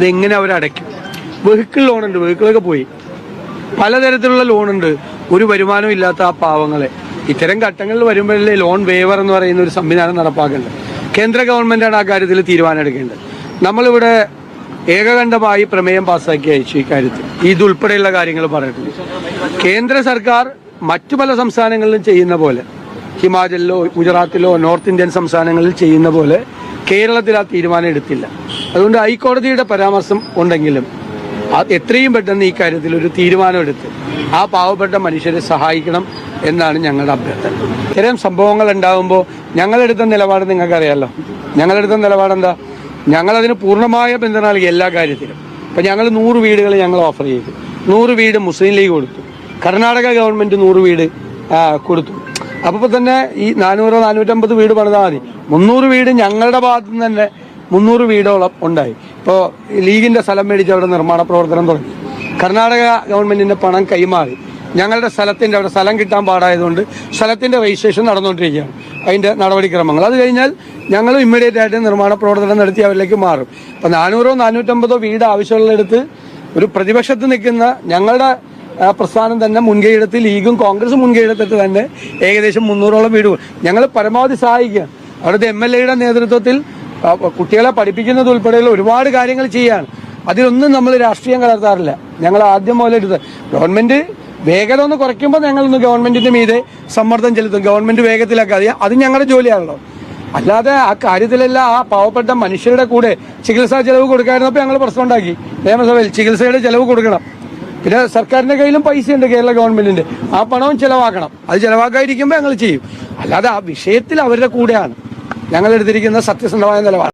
അതെങ്ങനെ അവർ അടയ്ക്കും? വെഹിക്കിൾ ലോണുണ്ട് വെഹിക്കിളൊക്കെ പോയി. പലതരത്തിലുള്ള ലോണുണ്ട് ഒരു വരുമാനം ഇല്ലാത്ത ആ പാവങ്ങളെ. ഇത്തരം ഘട്ടങ്ങളിൽ വരുമ്പോഴല്ലേ ലോൺ വേവർ എന്ന് പറയുന്ന ഒരു സംവിധാനം നടപ്പാക്കേണ്ടത്. കേന്ദ്ര ഗവൺമെന്റാണ് ആ കാര്യത്തിൽ തീരുമാനം എടുക്കേണ്ടത് നമ്മളിവിടെ ഏകകണ്ഠമായി പ്രമേയം പാസ്സാക്കി അയച്ചു ഇക്കാര്യത്തിൽ. ഇതുൾപ്പെടെയുള്ള കാര്യങ്ങൾ പറഞ്ഞിട്ടുണ്ട്. കേന്ദ്ര സർക്കാർ മറ്റു പല സംസ്ഥാനങ്ങളിലും ചെയ്യുന്ന പോലെ ഹിമാചലിലോ ഗുജറാത്തിലോ നോർത്ത് ഇന്ത്യൻ സംസ്ഥാനങ്ങളിൽ ചെയ്യുന്ന പോലെ കേരളത്തിൽ ആ തീരുമാനം എടുത്തില്ല. അതുകൊണ്ട് ഹൈക്കോടതിയുടെ പരാമർശം ഉണ്ടെങ്കിലും എത്രയും പെട്ടെന്ന് ഈ കാര്യത്തിൽ ഒരു തീരുമാനമെടുത്ത് ആ പാവപ്പെട്ട മനുഷ്യരെ സഹായിക്കണം എന്നാണ് ഞങ്ങളുടെ അഭ്യർത്ഥന. ഇത്തരം സംഭവങ്ങൾ ഉണ്ടാകുമ്പോൾ ഞങ്ങളെടുത്ത നിലപാട് നിങ്ങൾക്കറിയാലോ? ഞങ്ങളെടുത്ത നിലപാട് എന്താ? ഞങ്ങളതിന് പൂർണമായ പിന്തുണ നൽകി എല്ലാ കാര്യത്തിലും. ഇപ്പം ഞങ്ങൾ നൂറ് വീടുകൾ ഞങ്ങൾ ഓഫർ ചെയ്തു. നൂറ് വീട് മുസ്ലിം ലീഗ് കൊടുത്തു. കർണാടക ഗവൺമെന്റ് നൂറ് വീട് കൊടുത്തു. അപ്പോൾ തന്നെ ഈ നാനൂറോ നാനൂറ്റമ്പത് വീട് പണിതാൽ മതി. മുന്നൂറ് വീട് ഞങ്ങളുടെ ഭാഗത്തു നിന്ന് തന്നെ മുന്നൂറ് വീടോളം ഉണ്ടായി. ഇപ്പോൾ ലീഗിന്റെ സ്ഥലം മേടിച്ച് അവിടെ നിർമ്മാണ പ്രവർത്തനം തുടങ്ങി. കർണാടക ഗവൺമെന്റിന്റെ പണം കൈമാറി. ഞങ്ങളുടെ സ്ഥലത്തിന്റെ അവിടെ സ്ഥലം കിട്ടാൻ പാടായതുകൊണ്ട് സ്ഥലത്തിന്റെ രജിസ്ട്രേഷൻ നടന്നുകൊണ്ടിരിക്കുകയാണ്. അതിന്റെ നടപടിക്രമങ്ങൾ. അത് കഴിഞ്ഞാൽ ഞങ്ങൾ ഇമ്മീഡിയറ്റ് ആയിട്ട് നിർമ്മാണ പ്രവർത്തനം നടത്തി അവരിലേക്ക് മാറും. അപ്പോൾ നാനൂറോ നാനൂറ്റമ്പതോ വീട് ആവശ്യമുള്ളിടത്ത് ഒരു പ്രതിപക്ഷത്ത് നിൽക്കുന്ന ഞങ്ങളുടെ പ്രസ്ഥാനം തന്നെ മുൻകൈയെടുത്ത് ലീഗും കോൺഗ്രസും മുൻകൈയെടുത്തിട്ട് തന്നെ ഏകദേശം മുന്നൂറോളം വീടുകൾ ഞങ്ങൾ പരമാവധി സഹായിക്കുക അവിടുത്തെ എം എൽ എയുടെ നേതൃത്വത്തിൽ കുട്ടികളെ പഠിപ്പിക്കുന്നത് ഉൾപ്പെടെയുള്ള ഒരുപാട് കാര്യങ്ങൾ ചെയ്യാണ്. അതിലൊന്നും നമ്മൾ രാഷ്ട്രീയം കലർത്താറില്ല. ഞങ്ങൾ ആദ്യം മുതൽ എടുത്ത് ഗവൺമെന്റ് വേഗത ഒന്ന് കുറയ്ക്കുമ്പോൾ ഞങ്ങളൊന്ന് ഗവൺമെന്റിന്റെ മീതെ സമ്മർദ്ദം ചെലുത്തും. ഗവൺമെന്റ് വേഗത്തിലാക്കാതെ അത് ഞങ്ങളുടെ ജോലിയാണല്ലോ. അല്ലാതെ ആ കാര്യത്തിലെല്ലാം ആ പാവപ്പെട്ട മനുഷ്യരുടെ കൂടെ ചികിത്സാ ചെലവ് കൊടുക്കാതിരുന്നപ്പോൾ ഞങ്ങൾ പ്രശ്നം ഉണ്ടാക്കി. നിയമസഭയിൽ ചികിത്സയുടെ ചെലവ് കൊടുക്കണം. പിന്നെ സർക്കാരിന്റെ കയ്യിലും പൈസയുണ്ട് കേരള ഗവൺമെന്റിന്റെ. ആ പണവും ചെലവാക്കണം. അത് ചെലവാക്കാതിരിക്കുമ്പോൾ ഞങ്ങൾ ചെയ്യും. അല്ലാതെ ആ വിഷയത്തിൽ അവരുടെ കൂടെയാണ്. ഞങ്ങൾ എടുത്തിരിക്കുന്ന സത്യസന്ധമായ നിലപാട്.